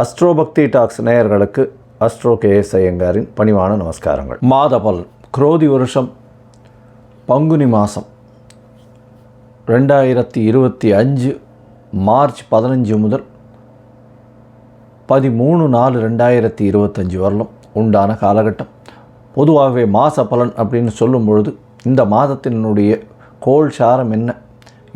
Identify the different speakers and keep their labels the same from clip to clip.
Speaker 1: அஸ்ட்ரோபக்தி talks நேயர்களுக்கு astro K S ஐயங்காரின் பணிவான நமஸ்காரங்கள். மாத பலன் குரோதி வருஷம் பங்குனி மாதம் ரெண்டாயிரத்தி இருபத்தி அஞ்சு மார்ச் பதினஞ்சு முதல் பதிமூணு நாலு ரெண்டாயிரத்தி இருபத்தஞ்சி வரலும் உண்டான காலகட்டம். பொதுவாகவே மாத பலன் அப்படின்னு சொல்லும் பொழுது இந்த மாதத்தினுடைய கோள் சாரம் என்ன?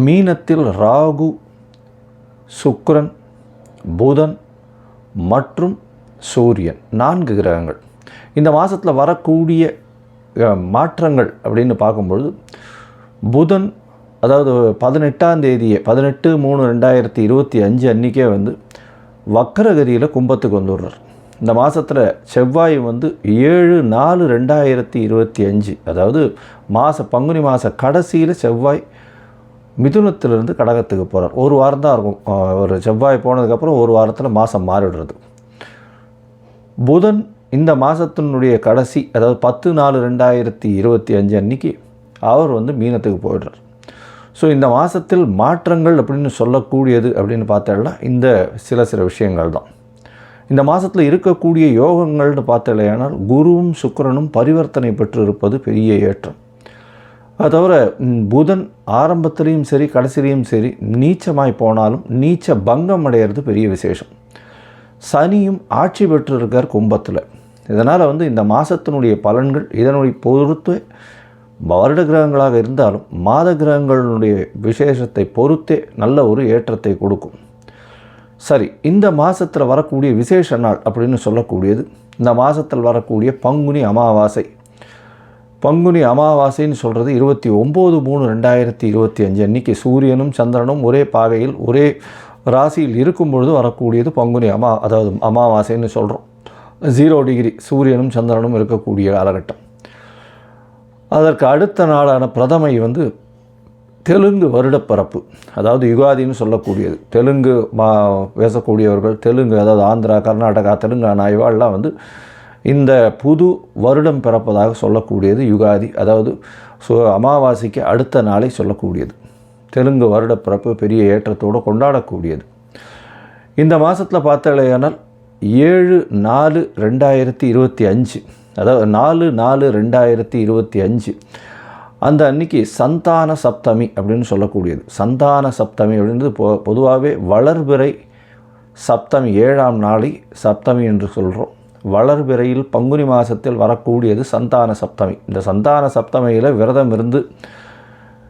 Speaker 1: மீனத்தில் ராகு சுக்ரன் புதன் மற்றும் சூரியன். நான்கு கிரகங்கள். இந்த மாதத்தில் வரக்கூடிய மாற்றங்கள் அப்படின்னு பார்க்கும்பொழுது புதன் அதாவது பதினெட்டாம் தேதியே பதினெட்டு மூணு ரெண்டாயிரத்தி இருபத்தி அஞ்சு அன்றைக்கே வந்து வக்கரகதியில் கும்பத்துக்கு வந்துடுறார். இந்த மாதத்தில் செவ்வாய் வந்து ஏழு நாலு ரெண்டாயிரத்தி இருபத்தி அஞ்சு அதாவது மாத பங்குனி மாத கடைசியில் செவ்வாய் மிதுனத்திலிருந்து கடகத்துக்கு போகிறார் ஒரு வாரம் தான் இருக்கும் ஒரு செவ்வாய் போனதுக்கப்புறம் ஒரு வாரத்தில் மாதம் மாறிடுறது புதன் இந்த மாதத்தினுடைய கடைசி அதாவது பத்து நாலு ரெண்டாயிரத்தி இருபத்தி அஞ்சு அன்னைக்கு அவர் வந்து மீனத்துக்கு போயிடுறார். ஸோ இந்த மாதத்தில் மாற்றங்கள் அப்படின்னு சொல்லக்கூடியது அப்படின்னு பார்த்தேன்னா இந்த சில சில விஷயங்கள் தான். இந்த மாதத்தில் இருக்கக்கூடிய யோகங்கள்னு பார்த்தலையானால் குருவும் சுக்கரனும் பரிவர்த்தனை பெற்று இருப்பது பெரிய ஏற்றம். அது தவிர புதன் ஆரம்பத்துலேயும் சரி கடைசிலையும் சரி நீச்சமாய் போனாலும் நீச்ச பங்கம் அடையிறது பெரிய விசேஷம். சனியும் ஆட்சி பெற்றிருக்கார் கும்பத்தில். இதனால் வந்து இந்த மாதத்தினுடைய பலன்கள் இதனுடைய பொறுத்து வருட கிரகங்களாக இருந்தாலும் மாத கிரகங்களுடைய விசேஷத்தை பொறுத்தே நல்ல ஒரு ஏற்றத்தை கொடுக்கும். சரி இந்த மாதத்தில் வரக்கூடிய விசேஷ நாள் அப்படின்னு சொல்லக்கூடியது இந்த மாதத்தில் வரக்கூடிய பங்குனி அமாவாசை. பங்குனி அமாவாசைன்னு சொல்கிறது இருபத்தி ஒம்பது மூணு ரெண்டாயிரத்தி இருபத்தி அஞ்சு அன்னைக்கு சூரியனும் சந்திரனும் ஒரே பாகையில் ஒரே ராசியில் இருக்கும் பொழுது வரக்கூடியது பங்குனி அமா அதாவது அமாவாசைன்னு சொல்கிறோம் ஜீரோ டிகிரி சூரியனும் சந்திரனும் இருக்கக்கூடிய காலகட்டம். அதற்கு அடுத்த நாளான பிரதமை வந்து தெலுங்கு வருடப்பரப்பு அதாவது யுகாதின்னு சொல்லக்கூடியது. தெலுங்கு மா பேசக்கூடியவர்கள் தெலுங்கு அதாவது ஆந்திரா கர்நாடகா தெலுங்கானா இவாள்லாம் வந்து இந்த புது வருடம் பிறப்பதாக சொல்லக்கூடியது யுகாதி அதாவது சு அமாவாசைக்கு அடுத்த நாளை சொல்லக்கூடியது. தெலுங்கு வருட பிறப்பு பெரிய ஏற்றத்தோடு கொண்டாடக்கூடியது. இந்த மாதத்தில் பார்த்தாலேயானால் ஏழு நாலு ரெண்டாயிரத்தி இருபத்தி அஞ்சு அதாவது நாலு நாலு ரெண்டாயிரத்தி இருபத்தி அஞ்சு அந்த அன்னைக்கு சந்தான சப்தமி அப்படின்னு சொல்லக்கூடியது. சந்தான சப்தமி அப்படின்றது பொ பொதுவாகவே வளர்பிறை சப்தமி ஏழாம் நாளை சப்தமி என்று சொல்கிறோம் வளர்பிறையில் பங்குனி மாதத்தில் வரக்கூடியது சந்தான சப்தமி. இந்த சந்தான சப்தமியில் விரதம் இருந்து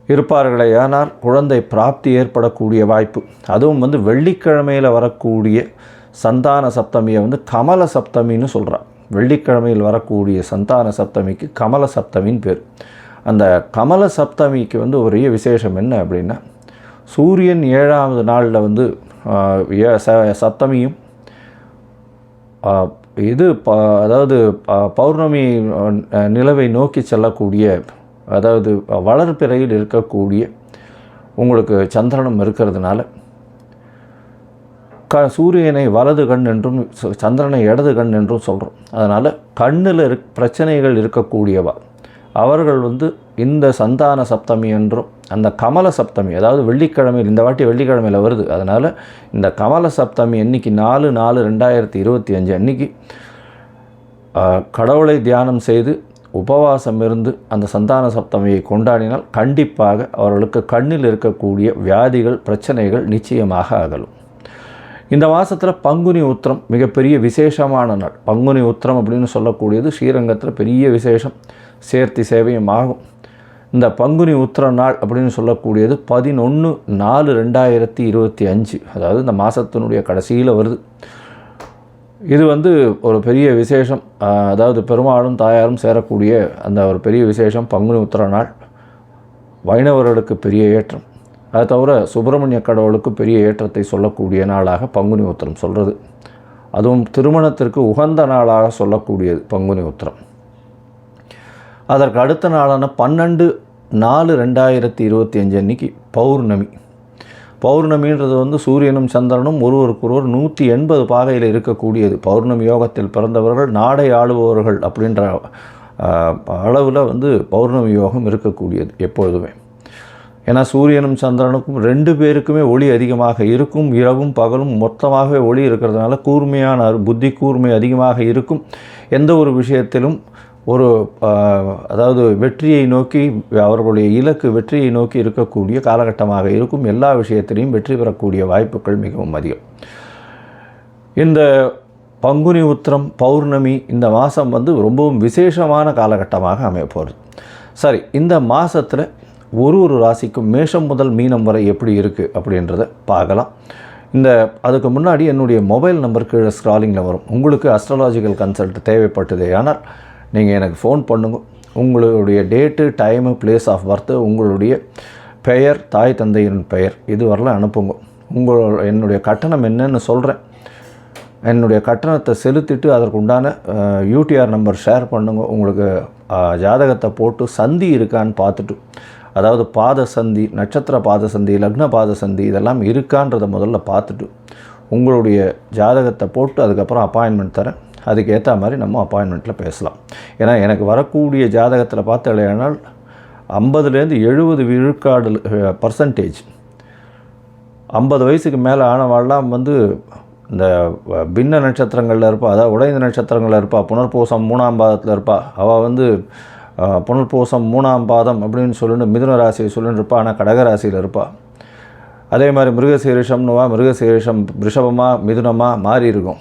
Speaker 1: இருப்பார்களே ஆனால் குழந்தை பிராப்தி ஏற்படக்கூடிய வாய்ப்பு. அதுவும் வந்து வெள்ளிக்கிழமையில் வரக்கூடிய சந்தான சப்தமியை வந்து கமல சப்தமின்னு சொல்கிறான் வெள்ளிக்கிழமையில் வரக்கூடிய சந்தான சப்தமிக்கு கமல சப்தமின்னு பேர். அந்த கமல சப்தமிக்கு வந்து ஒரே விசேஷம் என்ன அப்படின்னா சூரியன் ஏழாவது நாளில் வந்து ஏ- ச- சப்தமியும் இது ப அதாவது ப- பௌர்ணமி நிலவை நோக்கி செல்லக்கூடிய அதாவது வளர்பிறையில் இருக்கக்கூடிய உங்களுக்கு சந்திரனும் இருக்கிறதுனால க சூரியனை வலது கண் என்றும் சந்திரனை இடது கண் என்றும் சொல்கிறோம் அதனால் கண்ணில் இருக் பிரச்சனைகள் இருக்கக்கூடியவா? அவர்கள் வந்து இந்த சந்தான சப்தமி என்றும் அந்த கமல சப்தமி அதாவது வெள்ளிக்கிழமையில் இந்த வாட்டி வெள்ளிக்கிழமையில் வருது. அதனால் இந்த கமல சப்தமி அன்னைக்கு நாலு நாலு ரெண்டாயிரத்தி இருபத்தி அஞ்சு அன்னைக்கு கடவுளை தியானம் செய்து உபவாசம் இருந்து அந்த சந்தான சப்தமியை கொண்டாடினால் கண்டிப்பாக அவர்களுக்கு கண்ணில் இருக்கக்கூடிய வியாதிகள் பிரச்சனைகள் நிச்சயமாக அகலும். இந்த மாதத்தில் பங்குனி உத்திரம் மிகப்பெரிய விசேஷமான நாள். பங்குனி உத்திரம் அப்படின்னு சொல்லக்கூடியது ஸ்ரீரங்கத்தில் பெரிய விசேஷம். சேர்த்தி சேவையும் ஆகும். இந்த பங்குனி உத்திர நாள் அப்படின்னு சொல்லக்கூடியது பதினொன்று நாலு ரெண்டாயிரத்தி இருபத்தி அஞ்சு. அதாவது இந்த மாதத்தினுடைய கடைசியில் வருது. இது வந்து ஒரு பெரிய விசேஷம். அதாவது பெருமாளும் தாயாரும் சேரக்கூடிய அந்த ஒரு பெரிய விசேஷம் பங்குனி உத்திர நாள். வைணவர்களுக்கு பெரிய ஏற்றம். அதை தவிர சுப்பிரமணிய கடவுளுக்கு பெரிய ஏற்றத்தை சொல்லக்கூடிய நாளாக பங்குனி உத்திரம் சொல்கிறது அதுவும் திருமணத்திற்கு உகந்த நாளாக சொல்லக்கூடியது பங்குனி உத்திரம். அதற்கு அடுத்த நாளான பன்னெண்டு நாலு ரெண்டாயிரத்தி இருபத்தி அஞ்சு அன்னைக்கு பௌர்ணமி. பௌர்ணமின்றது வந்து சூரியனும் சந்திரனும் ஒருவருக்கொருவர் நூற்றி எண்பது பாகையில் இருக்கக்கூடியது. பௌர்ணமி யோகத்தில் பிறந்தவர்கள் நாடை ஆளுபவர்கள் அப்படின்ற அளவில் வந்து பௌர்ணமி யோகம் இருக்கக்கூடியது எப்பொழுதுமே. ஏன்னா சூரியனும் சந்திரனுக்கும் ரெண்டு பேருக்குமே ஒளி அதிகமாக இருக்கும். இரவும் பகலும் மொத்தமாகவே ஒளி இருக்கிறதுனால கூர்மையான புத்தி கூர்மை அதிகமாக இருக்கும். எந்த ஒரு விஷயத்திலும் ஒரு அதாவது வெற்றியை நோக்கி அவர்களுடைய இலக்கு வெற்றியை நோக்கி இருக்கக்கூடிய காலகட்டமாக இருக்கும் எல்லா விஷயத்திலையும் வெற்றி பெறக்கூடிய வாய்ப்புகள் மிகவும் அதிகம். இந்த பங்குனி உத்திரம் பௌர்ணமி இந்த மாதம் வந்து ரொம்பவும் விசேஷமான காலகட்டமாக அமைய போகிறது சரி இந்த மாதத்தில் ஒரு ஒரு ராசிக்கும் மேஷம் முதல் மீனம் வரை எப்படி இருக்குது அப்படின்றத பார்க்கலாம். இந்த அதுக்கு முன்னாடி என்னுடைய மொபைல் நம்பர் கீழே ஸ்க்ராலிங்கில் வரும். உங்களுக்கு அஸ்ட்ராலாஜிக்கல் கன்சல்ட் தேவைப்பட்டதே. ஆனால் நீங்கள் எனக்கு ஃபோன் பண்ணுங்க. உங்களுடைய date time place of birth உங்களுடைய பெயர் தாய் தந்தையின் பெயர் இது அனுப்புங்க. உங்களோட என்னுடைய கட்டணம் என்னன்னு சொல்கிறேன் என்னுடைய கட்டணத்தை செலுத்திட்டு அதற்கு உண்டான யூடிஆர் நம்பர் ஷேர் பண்ணுங்க. உங்களுக்கு ஜாதகத்தை போட்டு சந்தி இருக்கான்னு பார்த்துட்டு. அதாவது பாத சந்தி நட்சத்திர பாத சந்தி லக்ன பாத சந்தி இதெல்லாம் இருக்கான்றதை முதல்ல பார்த்துட்டு. உங்களுடைய ஜாதகத்தை போட்டு அதுக்கப்புறம் அப்பாயின்மெண்ட் தரேன். அதுக்கு ஏற்ற மாதிரி நம்ம அப்பாயின்மெண்ட்டில் பேசலாம். ஏன்னா எனக்கு வரக்கூடிய ஜாதகத்தில் பார்த்தாலேயானால் ஐம்பதுலேருந்து எழுபது விழுக்காடு பர்சன்டேஜ் ஐம்பது வயசுக்கு மேலே ஆனவாள்லாம் வந்து இந்த பின்ன நட்சத்திரங்களில் இருப்பா அதாவது உடைந்த நட்சத்திரங்களில் இருப்பா புனர்பூசம் மூணாம் பாதத்தில் இருப்பா அவள் வந்து புனர்பூசம் மூணாம் பாதம் அப்படின்னு சொல்லிட்டு மிதுன ராசியை சொல்லிட்டு இருப்பா ஆனால் கடகராசியில் இருப்பாள் அதே மாதிரி மிருகசீரிஷம்னுவா மிருகசீரிஷம் ரிஷபமாக மிதுனமாக மாறி இருக்கும்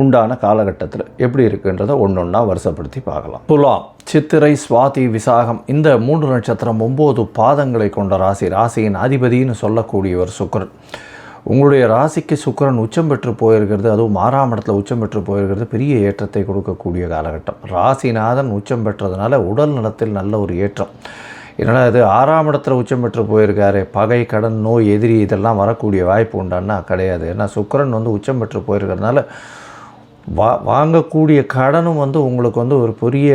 Speaker 1: உண்டான காலகட்டத்தில் எப்படி இருக்குன்றதை ஒன்று ஒன்றா வருஷப்படுத்தி பார்க்கலாம். துலாம் சித்திரை சுவாதி விசாகம் இந்த மூன்று நட்சத்திரம் ஒம்பது பாதங்களை கொண்ட ராசி ராசியின் அதிபதின்னு சொல்லக்கூடியவர் சுக்கரன். உங்களுடைய ராசிக்கு சுக்கிரன் உச்சம் பெற்று போயிருக்கிறது அதுவும் ஆறாம் இடத்துல உச்சம் பெற்று போயிருக்கிறது பெரிய ஏற்றத்தை கொடுக்கக்கூடிய காலகட்டம். ராசிநாதன் உச்சம் பெற்றதுனால உடல் நலத்தில் நல்ல ஒரு ஏற்றம். என்னடா இது ஆறாம் இடத்துல உச்சம் பெற்று போயிருக்காரு பகை கடன் நோய் எதிரி இதெல்லாம் வரக்கூடிய வாய்ப்பு உண்டான்னா கிடையாது. ஏன்னா சுக்கிரன் வந்து உச்சம் பெற்று போயிருக்கிறதுனால வா வாங்கக்கூடிய கடனும் வந்து உங்களுக்கு வந்து ஒரு பெரிய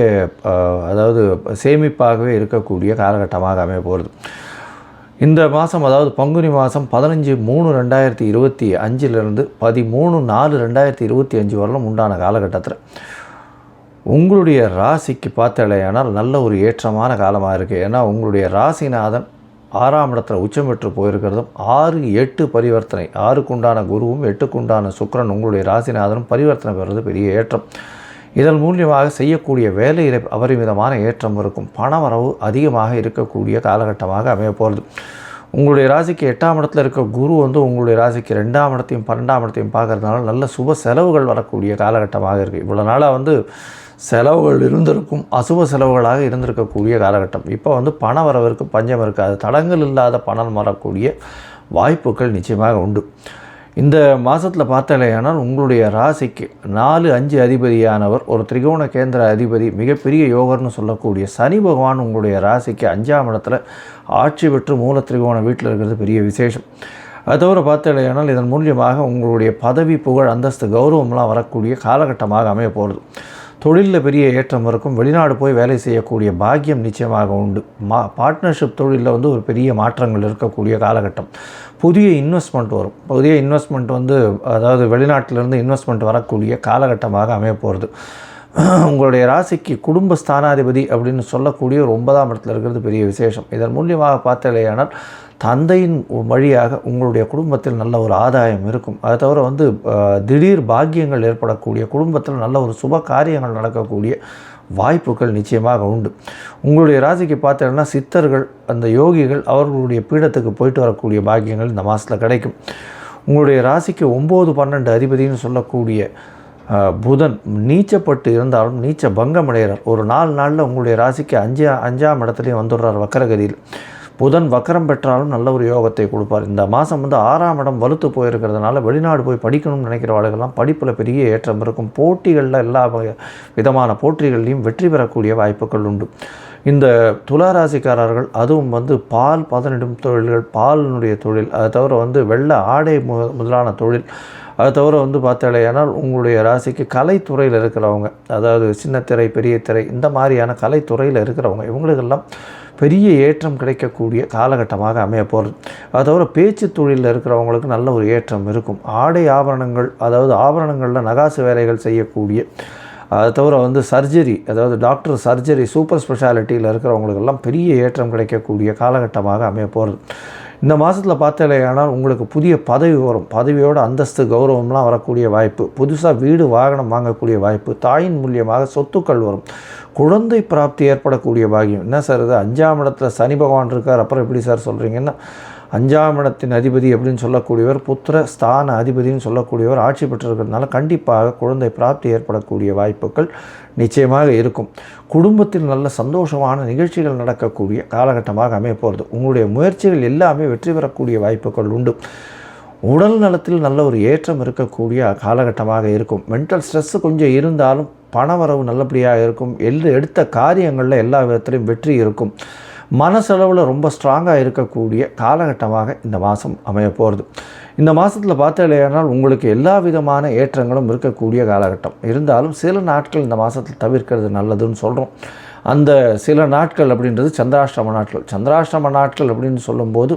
Speaker 1: அதாவது சேமிப்பாகவே இருக்கக்கூடிய காலகட்டமாக அமைய போகிறது இந்த மாதம் அதாவது பங்குனி மாதம் பதினஞ்சு மூணு ரெண்டாயிரத்தி இருபத்தி அஞ்சிலிருந்து பதிமூணு நாலு ரெண்டாயிரத்தி இருபத்தி அஞ்சு வரலும் உண்டான காலகட்டத்தில். உங்களுடைய ராசிக்கு பார்த்தாலேயானால் நல்ல ஒரு ஏற்றமான காலமாக இருக்குது ஏன்னா உங்களுடைய ராசிநாதன் ஆறாம் இடத்துல உச்சம் பெற்று போயிருக்கிறதும் ஆறு எட்டு பரிவர்த்தனை ஆறுக்குண்டான குருவும் எட்டுக்குண்டான சுக்கிரன் உங்களுடைய ராசிநாதனும் பரிவர்த்தனை பெறுவது பெரிய ஏற்றம். இதன் மூலியமாக செய்யக்கூடிய வேலையில் அபரிமிதமான ஏற்றம் இருக்கும். பணவரவு அதிகமாக இருக்கக்கூடிய காலகட்டமாக அமைய போகிறது. உங்களுடைய ராசிக்கு எட்டாம் இடத்துல இருக்க குரு வந்து உங்களுடைய ராசிக்கு ரெண்டாம் இடத்தையும் பன்னெண்டாம் இடத்தையும் பார்க்கறதுனால நல்ல சுப செலவுகள் வரக்கூடிய காலகட்டமாக இருக்குது இவ்வளோ நாளாக வந்து செலவுகள் இருந்திருக்கும் அசுப செலவுகளாக இருந்திருக்கக்கூடிய காலகட்டம். இப்போ வந்து பண வரவிற்கு பஞ்சம் இருக்காது தடங்கள் இல்லாத பணம் வரக்கூடிய வாய்ப்புகள் நிச்சயமாக உண்டு. இந்த மாதத்தில் பார்த்தாலேயானால் உங்களுடைய ராசிக்கு நாலு அஞ்சு அதிபதியானவர் ஒரு திரிகோண கேந்திர அதிபதி மிகப்பெரிய யோகர்னு சொல்லக்கூடிய சனி பகவான் உங்களுடைய ராசிக்கு அஞ்சாம் இடத்துல ஆட்சி பெற்று மூல திரிகோண வீட்டில் இருக்கிறது பெரிய விசேஷம். அது தவிர பார்த்தாலேயானால் இதன் மூலியமாக உங்களுடைய பதவி புகழ் அந்தஸ்து கௌரவம்லாம் வரக்கூடிய காலகட்டமாக அமைய போகிறது தொழிலில் பெரிய ஏற்றம் இருக்கும். வெளிநாடு போய் வேலை செய்யக்கூடிய பாக்கியம் நிச்சயமாக உண்டு. மா பார்ட்னர்ஷிப் தொழிலில் வந்து ஒரு பெரிய மாற்றங்கள் இருக்கக்கூடிய காலகட்டம். புதிய இன்வெஸ்ட்மெண்ட் வரும். புதிய இன்வெஸ்ட்மெண்ட் வந்து அதாவது வெளிநாட்டிலேருந்து இன்வெஸ்ட்மெண்ட் வரக்கூடிய காலகட்டமாக அமைய போகிறது உங்களுடைய ராசிக்கு குடும்ப ஸ்தானாதிபதி அப்படின்னு சொல்லக்கூடிய ஒரு ஒன்பதாம் இடத்துல இருக்கிறது பெரிய விசேஷம். இதன் மூலியமாக பார்த்தலையானால் தந்தையின் வழியாக உங்களுடைய குடும்பத்தில் நல்ல ஒரு ஆதாயம் இருக்கும். அதை தவிர வந்து திடீர் பாக்கியங்கள் ஏற்படக்கூடிய குடும்பத்தில் நல்ல ஒரு சுப காரியங்கள் நடக்கக்கூடிய வாய்ப்புகள் நிச்சயமாக உண்டு. உங்களுடைய ராசிக்கு பார்த்தீங்கன்னா சித்தர்கள் அந்த யோகிகள் அவர்களுடைய பீடத்துக்கு போயிட்டு வரக்கூடிய பாக்கியங்கள் இந்த மாதத்தில் கிடைக்கும். உங்களுடைய ராசிக்கு ஒம்பது பன்னெண்டு அதிபதினு சொல்லக்கூடிய புதன் நீச்சப்பட்டு இருந்தாலும் நீச்ச பங்கமடைகிறார். ஒரு நாலு நாளில் உங்களுடைய ராசிக்கு அஞ்சு அஞ்சாம் இடத்துலையும் வந்துடுறார் வக்கரகதியில். புதன் வக்கரம் பெற்றாலும் நல்ல ஒரு யோகத்தை கொடுப்பார். இந்த மாதம் வந்து ஆறாம் இடம் வலுத்து போயிருக்கிறதுனால வெளிநாடு போய் படிக்கணும்னு நினைக்கிற வாழ்கெல்லாம் படிப்பில் பெரிய ஏற்றம் இருக்கும். போட்டிகளில் எல்லா விதமான போட்டிகள்லையும் வெற்றி பெறக்கூடிய வாய்ப்புகள் உண்டு. இந்த துளாராசிக்காரர்கள் அதுவும் வந்து பால் பதனிடும் தொழில்கள் பாலினுடைய தொழில் அதை தவிர வந்து வெள்ள ஆடை முதலான தொழில் அதை தவிர வந்து பார்த்தாலேயானால் உங்களுடைய ராசிக்கு கலைத்துறையில் இருக்கிறவங்க அதாவது சின்ன திரை பெரிய திரை இந்த மாதிரியான கலைத்துறையில் இருக்கிறவங்க இவங்களுக்கெல்லாம் பெரிய ஏற்றம் கிடைக்கக்கூடிய காலகட்டமாக அமைய போகிறது அதை தவிர பேச்சு தொழிலில் இருக்கிறவங்களுக்கு நல்ல ஒரு ஏற்றம் இருக்கும். ஆடை ஆபரணங்கள் அதாவது ஆபரணங்களில் நகாசு வேலைகள் செய்யக்கூடிய அதை தவிர வந்து சர்ஜரி அதாவது டாக்டர் சர்ஜரி சூப்பர் ஸ்பெஷாலிட்டியில் இருக்கிறவங்களுக்கெல்லாம் பெரிய ஏற்றம் கிடைக்கக்கூடிய காலகட்டமாக அமைய போகிறது இந்த மாதத்தில் பார்த்தாலேயானால் உங்களுக்கு புதிய பதவி வரும். பதவியோட அந்தஸ்து கௌரவம்லாம் வரக்கூடிய வாய்ப்பு. புதுசாக வீடு வாகனம் வாங்கக்கூடிய வாய்ப்பு. தாயின் மூலியமாக சொத்துக்கள் வரும். குழந்தை பிராப்தி ஏற்படக்கூடிய பாகியம் என்ன சார் இது? அஞ்சாம் இடத்துல சனி பகவான் இருக்கார். அப்புறம் எப்படி சார் சொல்கிறீங்கன்னா அஞ்சாம் இடத்தின் அதிபதி அப்படின்னு சொல்லக்கூடியவர் புத்திர ஸ்தான அதிபதினு சொல்லக்கூடியவர் ஆட்சி பெற்றிருக்கிறதுனால கண்டிப்பாக குழந்தை பிராப்தி ஏற்படக்கூடிய வாய்ப்புகள் நிச்சயமாக இருக்கும். குடும்பத்தில் நல்ல சந்தோஷமான நிகழ்ச்சிகள் நடக்கக்கூடிய காலகட்டமாக அமைய போகிறது உங்களுடைய முயற்சிகள் எல்லாமே வெற்றி பெறக்கூடிய வாய்ப்புகள் உண்டு. உடல் நலத்தில் நல்ல ஒரு ஏற்றம் இருக்கக்கூடிய காலகட்டமாக இருக்கும். மென்டல் ஸ்ட்ரெஸ்ஸு கொஞ்சம் இருந்தாலும் பணவரவு நல்லபடியாக இருக்கும். எல் எடுத்த காரியங்களில் எல்லா விதத்திலையும் வெற்றி இருக்கும். மனசளவில் ரொம்ப ஸ்ட்ராங்காக இருக்கக்கூடிய காலகட்டமாக இந்த மாதம் அமைய போகிறது இந்த மாதத்தில் பார்த்தாலேயானால் உங்களுக்கு எல்லா விதமான ஏற்றங்களும் இருக்கக்கூடிய காலகட்டம். இருந்தாலும் சில நாட்கள் இந்த மாதத்தில் தவிர்க்கிறது நல்லதுன்னு சொல்கிறோம் அந்த சில நாட்கள் அப்படின்றது சந்திராஷ்டம நாட்கள். சந்திராஷ்டம நாட்கள் அப்படின்னு சொல்லும்போது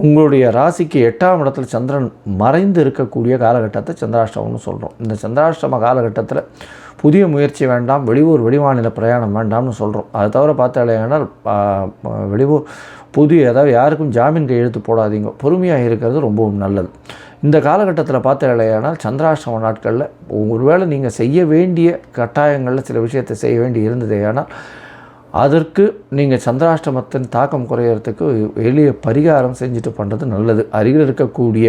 Speaker 1: உங்களுடைய ராசிக்கு எட்டாம் இடத்துல சந்திரன் மறைந்து இருக்கக்கூடிய காலகட்டத்தை சந்திராஷ்டமம்னு சொல்கிறோம் இந்த சந்திராஷ்டம காலகட்டத்தில் புதிய முயற்சி வேண்டாம் வெளியூர் வெளிமாநில பிரயாணம் வேண்டாம்னு சொல்கிறோம் அதை தவிர பார்த்தாலேனால் வெளியூர் புதிய அதாவது யாருக்கும் ஜாமீன் கையெழுத்து போடாதீங்க. பொறுமையாக இருக்கிறது ரொம்பவும் நல்லது. இந்த காலகட்டத்தில் பார்த்தாலேயானால் சந்திராஷ்டம நாட்களில் ஒருவேளை நீங்கள் செய்ய வேண்டிய கட்டாயங்களில் சில விஷயத்தை செய்ய வேண்டி இருந்தது ஏன்னால் அதற்கு நீங்கள் சந்திராஷ்டமத்தின் தாக்கம் குறையிறதுக்கு எளிய பரிகாரம் செஞ்சுட்டு பண்ணுறது நல்லது. அருகில் இருக்கக்கூடிய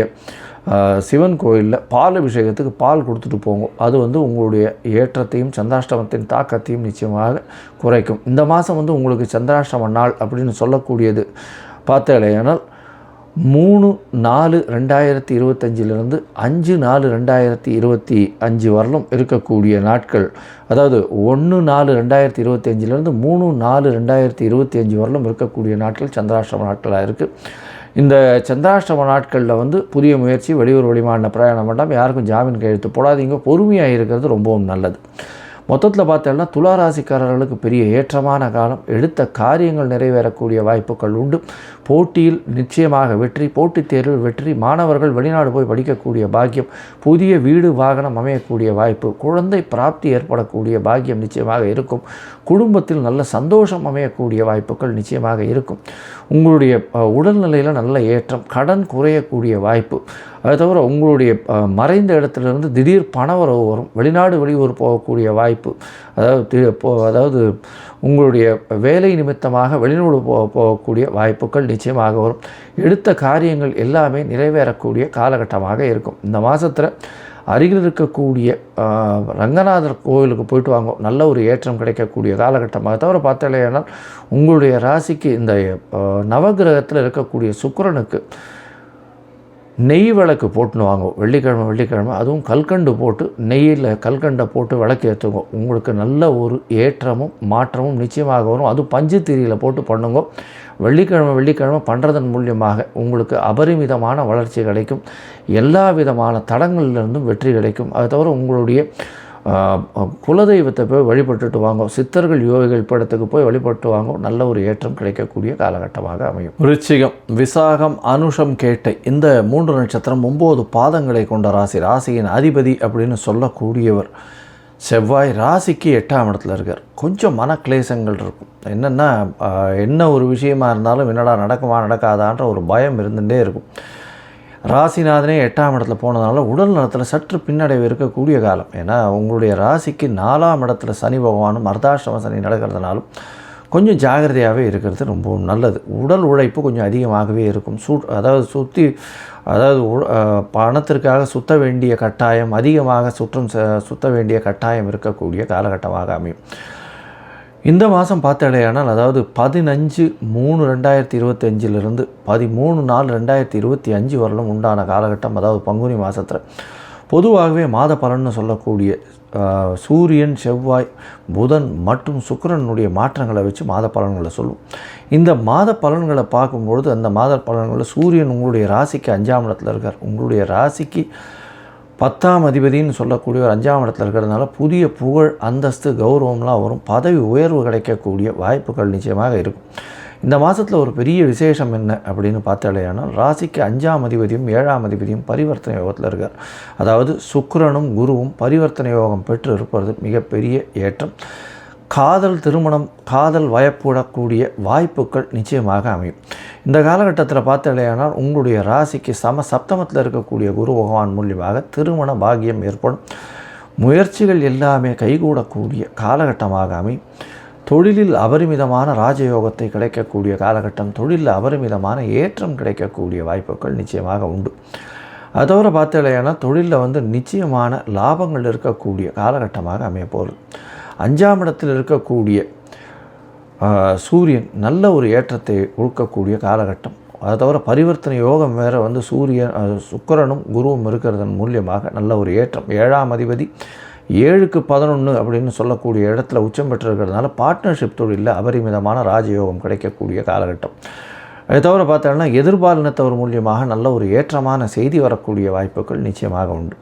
Speaker 1: சிவன் கோயிலில் பால் அபிஷேகத்துக்கு பால் கொடுத்துட்டு போங்க. அது வந்து உங்களுடைய ஏற்றத்தையும் சந்திராஷ்டமத்தின் தாக்கத்தையும் நிச்சயமாக குறைக்கும். இந்த மாதம் வந்து உங்களுக்கு சந்திராஷ்டம நாள் அப்படின்னு சொல்லக்கூடியது. பார்த்தாலேயானால் மூணு நாலு ரெண்டாயிரத்தி இருபத்தஞ்சிலிருந்து அஞ்சு நாலு ரெண்டாயிரத்தி இருபத்தி அஞ்சு வரலும் இருக்கக்கூடிய நாட்கள். அதாவது ஒன்று நாலு ரெண்டாயிரத்தி இருபத்தி அஞ்சிலேருந்து மூணு நாலு ரெண்டாயிரத்தி இருபத்தி அஞ்சு வரலும் இருக்கக்கூடிய நாட்கள் சந்திராஷ்டம நாட்களாக இருக்குது இந்த சந்திராஷ்டம நாட்களில் வந்து புதிய முயற்சி வெளியூர் வெளிமாநில பிரயாணம் வேண்டாம். யாருக்கும் ஜாமீன் கையெழுத்து போடாதீங்க. பொறுமையாக இருக்கிறது ரொம்பவும் நல்லது. மொத்தத்தில் பார்த்தோம்னா துளாராசிக்காரர்களுக்கு பெரிய ஏற்றமான காலம். எடுத்த காரியங்கள் நிறைவேறக்கூடிய வாய்ப்புகள் உண்டு. போட்டியில் நிச்சயமாக வெற்றி போட்டித் தேர்வில் வெற்றி மாணவர்கள் வெளிநாடு போய் படிக்கக்கூடிய பாக்கியம் புதிய வீடு வாகனம் அமையக்கூடிய வாய்ப்பு குழந்தை பிராப்தி ஏற்படக்கூடிய பாக்கியம் நிச்சயமாக இருக்கும். குடும்பத்தில் நல்ல சந்தோஷம் அமையக்கூடிய வாய்ப்புகள் நிச்சயமாக இருக்கும். உங்களுடைய உடல்நிலையில் நல்ல ஏற்றம் கடன் குறையக்கூடிய வாய்ப்பு. அது தவிர உங்களுடைய மறைந்த இடத்துலேருந்து திடீர் பணவரவு வரும் வெளிநாடு வெளியூர் போகக்கூடிய வாய்ப்பு. அதாவது தி- போ- அதாவது உங்களுடைய வேலை நிமித்தமாக வெளிநாடு போக போகக்கூடிய வாய்ப்புகள் நிச்சயமாக வரும். எடுத்த காரியங்கள் எல்லாமே நிறைவேறக்கூடிய காலகட்டமாக இருக்கும். இந்த மாதத்தில் அருகில் இருக்கக்கூடிய ரங்கநாதர் கோவிலுக்கு போயிட்டு வாங்க. நல்ல ஒரு ஏற்றம் கிடைக்கக்கூடிய காலகட்டமாக தவிர பார்த்தாலேயானால் உங்களுடைய ராசிக்கு இந்த நவகிரகத்தில் இருக்கக்கூடிய சுக்கரனுக்கு நெய் விளக்கு போட்டுன்னு வாங்க. வெள்ளிக்கிழமை வெள்ளிக்கிழமை அதுவும் கல்கண்டு போட்டு நெய்யில் கல்கண்டை போட்டு விளக்கு ஏற்றுங்க. உங்களுக்கு நல்ல ஒரு ஏற்றமும் மாற்றமும் நிச்சயமாக வரும். அதுவும் பஞ்சு திரியில் போட்டு பண்ணுங்க. வெள்ளிக்கிழமை வெள்ளிக்கிழமை பண்ணுறதன் மூலியமாக உங்களுக்கு அபரிமிதமான வளர்ச்சி கிடைக்கும். எல்லா விதமான தடங்களிலிருந்தும் வெற்றி கிடைக்கும். அது தவிர உங்களுடைய குலதெய்வத்தை போய் வழிபட்டுட்டு வாங்க. சித்தர்கள் யோகிகள் படத்துக்கு போய் வழிபட்டு வாங்க. நல்ல ஒரு ஏற்றம் கிடைக்கக்கூடிய காலகட்டமாக அமையும். ருச்சிகம் விசாகம் அனுஷம் கேட்டை இந்த மூன்று நட்சத்திரம் ஒம்பது பாதங்களை கொண்ட ராசி. ராசியின் அதிபதி அப்படின்னு சொல்லக்கூடியவர் செவ்வாய் ராசிக்கு எட்டாம் இடத்துல இருக்கார். கொஞ்சம் மனக்லேசங்கள் இருக்கும். என்னென்னா என்ன ஒரு விஷயமா இருந்தாலும் என்னடா நடக்குமா நடக்காதான்ற ஒரு பயம் இருந்துகிட்டே இருக்கும். ராசிநாதனே எட்டாம் இடத்துல போனதுனால உடல் நலத்தில் சற்று பின்னடைவு இருக்கக்கூடிய காலம். ஏன்னா உங்களுடைய ராசிக்கு நாலாம் இடத்துல சனி பகவானும் அர்த்தாஷ்டம சனி நடக்கிறதுனாலும் கொஞ்சம் ஜாகிரதையாகவே இருக்கிறது ரொம்பவும் நல்லது. உடல் உழைப்பு கொஞ்சம் அதிகமாகவே இருக்கும். சூ அதாவது சுற்றி அதாவது உ- பணத்திற்காக சுத்த வேண்டிய கட்டாயம் அதிகமாக சுற்றம் சுத்த வேண்டிய கட்டாயம் இருக்கக்கூடிய காலகட்டமாக அமையும். இந்த மாதம் பார்த்தடையானால் அதாவது பதினஞ்சு மூணு ரெண்டாயிரத்தி இருபத்தஞ்சிலிருந்து பதிமூணு நாலு ரெண்டாயிரத்தி இருபத்தி அஞ்சு வரலும் உண்டான காலகட்டம் அதாவது பங்குனி மாதத்தில் பொதுவாகவே மாத பலன்னு சொல்லக்கூடிய சூரியன் செவ்வாய் புதன் மற்றும் சுக்கரனுடைய மாற்றங்களை வச்சு மாத பலன்களை சொல்லுவோம் இந்த மாத பலன்களை பார்க்கும்பொழுது அந்த மாத பலன்களில் சூரியன் உங்களுடைய ராசிக்கு அஞ்சாம் இடத்துல இருக்கார். உங்களுடைய ராசிக்கு பத்தாம் அதிபதினு சொல்லக்கூடிய ஒரு அஞ்சாம் இடத்துல இருக்கிறதுனால புதிய புகழ் அந்தஸ்து கௌரவம்லாம் வரும். பதவி உயர்வு கிடைக்கக்கூடிய வாய்ப்புகள் நிச்சயமாக இருக்கும். இந்த மாதத்தில் ஒரு பெரிய விசேஷம் என்ன அப்படின்னு பார்த்தாலேயானால் ராசிக்கு அஞ்சாம் அதிபதியும் ஏழாம் அதிபதியும் பரிவர்த்தனை யோகத்தில் இருக்கார். அதாவது சுக்கரனும் குருவும் பரிவர்த்தனை யோகம் பெற்று இருப்பது மிகப்பெரிய ஏற்றம். காதல் திருமணம் காதல் வயப்படக்கூடிய வாய்ப்புகள் நிச்சயமாக அமையும். இந்த காலகட்டத்தில் பார்த்தாலேயானால் உங்களுடைய ராசிக்கு சம சப்தமத்தில் இருக்கக்கூடிய குரு பகவான் மூலியமாக திருமண பாக்கியம் ஏற்படும். முயற்சிகள் எல்லாமே கைகூடக்கூடிய காலகட்டமாக அமையும் தொழிலில் அபரிமிதமான ராஜயோகத்தை கிடைக்கக்கூடிய காலகட்டம் தொழிலில் அபரிமிதமான ஏற்றம் கிடைக்கக்கூடிய வாய்ப்புகள் நிச்சயமாக உண்டு. அதோட பார்த்தாலேனா தொழிலில் வந்து நிச்சயமான லாபங்கள் இருக்கக்கூடிய காலகட்டமாக அமையப்போகுது அஞ்சாம் இடத்தில் இருக்கக்கூடிய சூரியன் நல்ல ஒரு ஏற்றத்தை கொடுக்கக்கூடிய காலகட்டம். அதை தவிர பரிவர்த்தனை யோகம் வேறு வந்து சூரியன் சுக்கரனும் குருவும் இருக்கிறதன் மூலியமாக நல்ல ஒரு ஏற்றம். ஏழாம் அதிபதி ஏழுக்கு பதினொன்று அப்படின்னு சொல்லக்கூடிய இடத்துல உச்சம் பெற்றிருக்கிறதுனால பார்ட்னர்ஷிப் தொழிலில் அபரிமிதமான ராஜயோகம் கிடைக்கக்கூடிய காலகட்டம். அதை தவிர பார்த்தோம்னா எதிர்பாலினத்தவர் மூலியமாக நல்ல ஒரு ஏற்றமான செய்தி வரக்கூடிய வாய்ப்புகள் நிச்சயமாக உண்டு.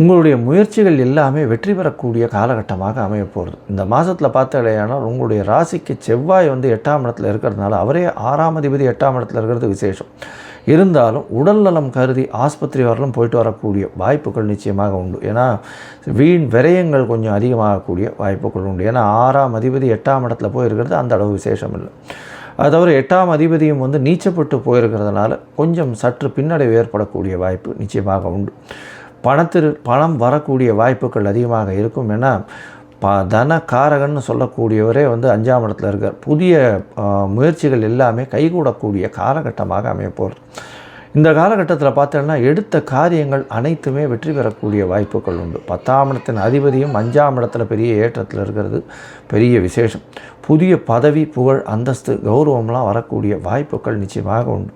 Speaker 1: உங்களுடைய முயற்சிகள் எல்லாமே வெற்றி பெறக்கூடிய காலகட்டமாக அமையப்போகிறது இந்த மாதத்தில் பார்த்தாலேயானால் உங்களுடைய ராசிக்கு செவ்வாய் வந்து எட்டாம் இடத்துல இருக்கிறதுனால அவரே ஆறாம் அதிபதி எட்டாம் இடத்துல இருக்கிறது விசேஷம். இருந்தாலும் உடல் நலம் கருதி ஆஸ்பத்திரி வரலும் போயிட்டு வரக்கூடிய வாய்ப்புகள் நிச்சயமாக உண்டு. ஏன்னா வீண் விரயங்கள் கொஞ்சம் அதிகமாகக்கூடிய வாய்ப்புகள் உண்டு. ஏன்னா ஆறாம் அதிபதி எட்டாம் இடத்துல போய் இருக்கிறது அந்த அளவு விசேஷம் இல்லை. அது தவிர எட்டாம் அதிபதியும் வந்து நீச்சப்பட்டு போயிருக்கிறதுனால கொஞ்சம் சற்று பின்னடைவு ஏற்படக்கூடிய வாய்ப்பு நிச்சயமாக உண்டு. பணத்திற்கு பணம் வரக்கூடிய வாய்ப்புகள் அதிகமாக இருக்கும். ஏன்னா ப தன காரகன்னு சொல்லக்கூடியவரே வந்து அஞ்சாம் இடத்துல இருக்கார். புதிய முயற்சிகள் எல்லாமே கைகூடக்கூடிய காலகட்டமாக அமையப்போகிறது இந்த காலகட்டத்தில் பார்த்தோன்னா எடுத்த காரியங்கள் அனைத்துமே வெற்றி பெறக்கூடிய வாய்ப்புகள் உண்டு. பத்தாம் இடத்தின் அதிபதியும் அஞ்சாம் இடத்துல பெரிய ஏற்றத்தில் இருக்கிறது. பெரிய விசேஷம். புதிய பதவி புகழ் அந்தஸ்து கௌரவம்லாம் வரக்கூடிய வாய்ப்புகள் நிச்சயமாக உண்டு.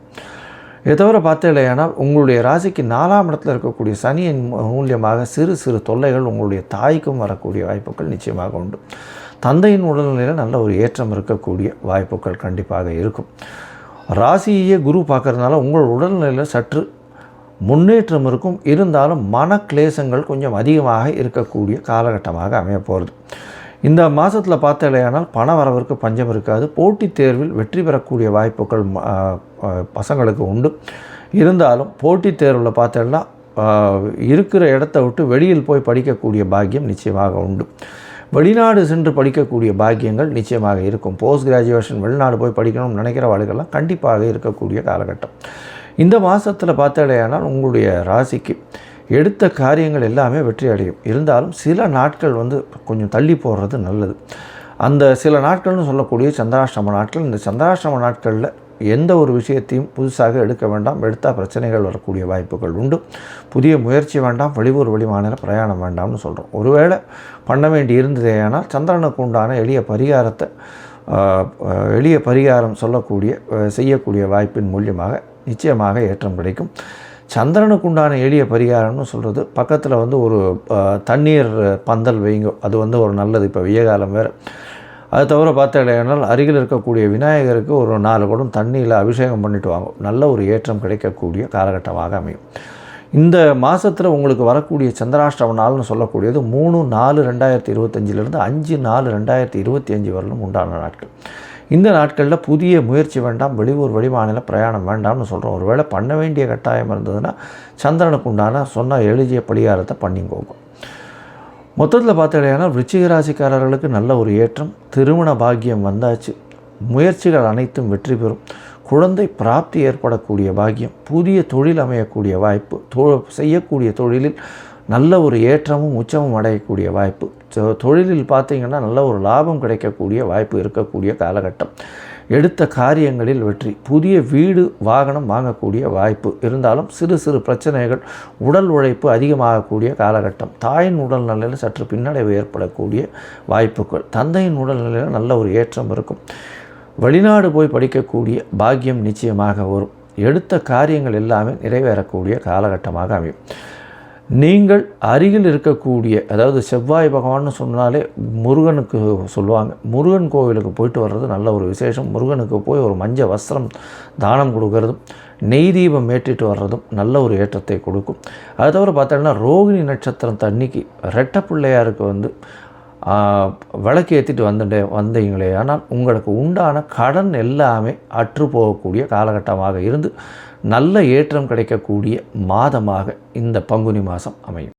Speaker 1: இதை தவிர பார்த்தீங்களேனால் உங்களுடைய ராசிக்கு நாலாம் இடத்துல இருக்கக்கூடிய சனியின் மூலியமாக சிறு சிறு தொல்லைகள் உங்களுடைய தாய்க்கும் வரக்கூடிய வாய்ப்புகள் நிச்சயமாக உண்டு. தந்தையின் உடல்நிலையில் நல்ல ஒரு ஏற்றம் இருக்கக்கூடிய வாய்ப்புகள் கண்டிப்பாக இருக்கும். ராசியே குரு பார்க்கறதுனால உங்கள் உடல்நிலையில் சற்று முன்னேற்றம் இருக்கும். இருந்தாலும் மன கிளேசங்கள் கொஞ்சம் அதிகமாக இருக்கக்கூடிய காலகட்டமாக அமைய போகிறது இந்த மாதத்தில் பார்த்தாலேயானால் பண வரவிற்கு பஞ்சம் இருக்காது. போட்டித் தேர்வில் வெற்றி பெறக்கூடிய வாய்ப்புகள் பசங்களுக்கு உண்டு. இருந்தாலும் போட்டித் தேர்வில் பார்த்தோம்னா இருக்கிற இடத்த விட்டு வெளியில் போய் படிக்கக்கூடிய பாக்கியம் நிச்சயமாக உண்டு. வெளிநாடு சென்று படிக்கக்கூடிய பாக்கியங்கள் நிச்சயமாக இருக்கும். போஸ்ட் கிராஜுவேஷன் வெளிநாடு போய் படிக்கணும்னு நினைக்கிற வாழ்க்கெல்லாம் கண்டிப்பாக இருக்கக்கூடிய காலகட்டம். இந்த மாதத்தில் பார்த்தாலேயானால் உங்களுடைய ராசிக்கு எடுத்த காரியங்கள் எல்லாமே வெற்றி அடையும். இருந்தாலும் சில நாட்கள் வந்து கொஞ்சம் தள்ளி போடுறது நல்லது. அந்த சில நாட்கள்னு சொல்லக்கூடிய சந்திராஷ்டம நாட்கள் இந்த சந்திராஷ்டம நாட்களில் எந்த ஒரு விஷயத்தையும் புதுசாக எடுக்க வேண்டாம். எடுத்தால் பிரச்சனைகள் வரக்கூடிய வாய்ப்புகள் உண்டு. புதிய முயற்சி வேண்டாம். வெளியூர் வெளிமாநில பிரயாணம் வேண்டாம்னு சொல்கிறோம் ஒருவேளை பண்ண வேண்டி இருந்ததேயானால் சந்திரனுக்கு உண்டான எளிய பரிகாரத்தை எளிய பரிகாரம் சொல்லக்கூடிய செய்யக்கூடிய வாய்ப்பின் மூலியமாக நிச்சயமாக ஏற்றம் கிடைக்கும். சந்திரனுக்கு உண்டான எளிய பரிகாரம்னு சொல்கிறது பக்கத்தில் வந்து ஒரு தண்ணீர் பந்தல் வைங்க. அது வந்து ஒரு நல்லது. இப்போ வெய்ய காலம் வேறு. அது தவிர பார்த்தாலேனால் அருகில் இருக்கக்கூடிய விநாயகருக்கு ஒரு நாலு குடம் தண்ணியில் அபிஷேகம் பண்ணிட்டு வாங்க. நல்ல ஒரு ஏற்றம் கிடைக்கக்கூடிய காலகட்டமாக அமையும். இந்த மாதத்தில் உங்களுக்கு வரக்கூடிய சந்திராஷ்டம நாள்னு சொல்லக்கூடியது மூணு நாலு ரெண்டாயிரத்தி இருபத்தஞ்சிலிருந்து அஞ்சு நாலு ரெண்டாயிரத்தி இருபத்தி அஞ்சு வரலும் உண்டான நாட்கள். இந்த நாட்களில் புதிய முயற்சி வேண்டாம் வெளியூர் வெளிமாநில பிரயாணம் வேண்டாம்னு சொல்கிறோம் ஒருவேளை பண்ண வேண்டிய கட்டாயம் இருந்ததுன்னா சந்திரனுக்கு உண்டான சொன்ன எளிய பரிகாரத்தை பண்ணிங்கோங்க மொத்தத்தில் பார்த்தீங்கன்னா ரிச்சிகராசிக்காரர்களுக்கு நல்ல ஒரு ஏற்றம் திருமண பாக்கியம் வந்தாச்சு. முயற்சிகள் அனைத்தும் வெற்றி பெறும். குழந்தை பிராப்தி ஏற்படக்கூடிய பாக்கியம் புதிய தொழில் அமையக்கூடிய வாய்ப்பு தொ செய்யக்கூடிய தொழிலில் நல்ல ஒரு ஏற்றமும் உச்சமும் அடையக்கூடிய வாய்ப்பு. ஸோ தொழிலில் பார்த்தீங்கன்னா நல்ல ஒரு லாபம் கிடைக்கக்கூடிய வாய்ப்பு இருக்கக்கூடிய காலகட்டம். எடுத்த காரியங்களில் வெற்றி புதிய வீடு வாகனம் வாங்கக்கூடிய வாய்ப்பு. இருந்தாலும் சிறு சிறு பிரச்சனைகள் உடல் உழைப்பு அதிகமாகக்கூடிய காலகட்டம். தாயின் உடல் நிலையில் சற்று பின்னடைவு ஏற்படக்கூடிய வாய்ப்புகள். தந்தையின் உடல் நிலையில் நல்ல ஒரு ஏற்றம் இருக்கும். வெளிநாடு போய் படிக்கக்கூடிய பாக்கியம் நிச்சயமாக வரும். எடுத்த காரியங்கள் எல்லாமே நிறைவேறக்கூடிய காலகட்டமாக அமையும். நீங்கள் அருகில் இருக்கக்கூடிய அதாவது செவ்வாய் பகவான்னு சொன்னாலே முருகனுக்கு சொல்லுவாங்க. முருகன் கோவிலுக்கு போயிட்டு வர்றது நல்ல ஒரு விசேஷம். முருகனுக்கு போய் ஒரு மஞ்ச வஸ்திரம் தானம் கொடுக்கறதும் நெய் தீபம் ஏற்றிட்டு வர்றதும் நல்ல ஒரு ஏற்றத்தை கொடுக்கும். அது தவிர பார்த்தோன்னா ரோகிணி நட்சத்திரம் தண்ணிக்கு ரெட்ட பிள்ளையாருக்கு வந்து விளக்கு ஏற்றிட்டு வந்துட்டே வந்தீங்களே. ஆனால் உங்களுக்கு உண்டான கடன் எல்லாமே அற்று போகக்கூடிய காலகட்டமாக இருந்து நல்ல ஏற்றம் கிடைக்கக்கூடிய மாதமாக இந்த பங்குனி மாதம் அமையும்.